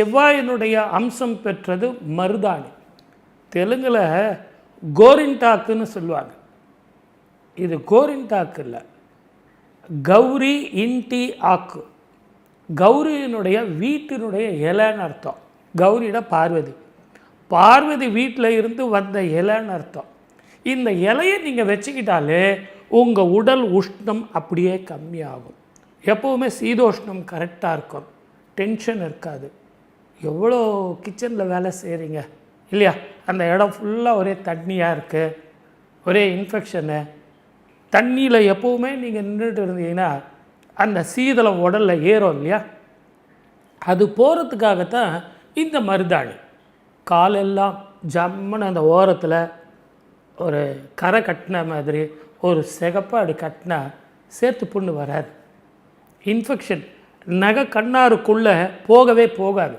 செவ்வாயினுடைய அம்சம் பெற்றது மருதாணி. தெலுங்கில் கோரின்டாக்குன்னு சொல்லுவாங்க. இது கோரின்டாக்கு இல்லை. கௌரி இன்டி ஆக்கு. கௌரியினுடைய வீட்டினுடைய இலைன்னு அர்த்தம். கௌரியிட பார்வதி. பார்வதி வீட்டில் இருந்து வந்த இலைன்னு அர்த்தம். இந்த இலையை நீங்கள் வச்சுக்கிட்டாலே உங்கள் உடல் உஷ்ணம் அப்படியே கம்மியாகும். எப்போவுமே சீதோஷ்ணம் கரெக்டாக இருக்கும். டென்ஷன் இருக்காது. எவ்வளோ கிச்சனில் வேலை செய்கிறீங்க இல்லையா? அந்த இடம் ஃபுல்லாக ஒரே தண்ணியாக இருக்குது ஒரே இன்ஃபெக்ஷனு தண்ணியில் எப்போவுமே நீங்கள் நின்றுட்டு இருந்தீங்கன்னா அந்த சீதளம் உடலில் ஏறும் இல்லையா? அது போகிறதுக்காகத்தான் இந்த மருதாணி. காலெல்லாம் ஜம்முன்னு அந்த ஓரத்தில் ஒரு கரை கட்டின மாதிரி ஒரு சிகப்பாக அப்படி கட்டினா சேர்த்து புண்ணு வராது. இன்ஃபெக்ஷன் நகை கண்ணாருக்குள்ளே போகவே போகாது.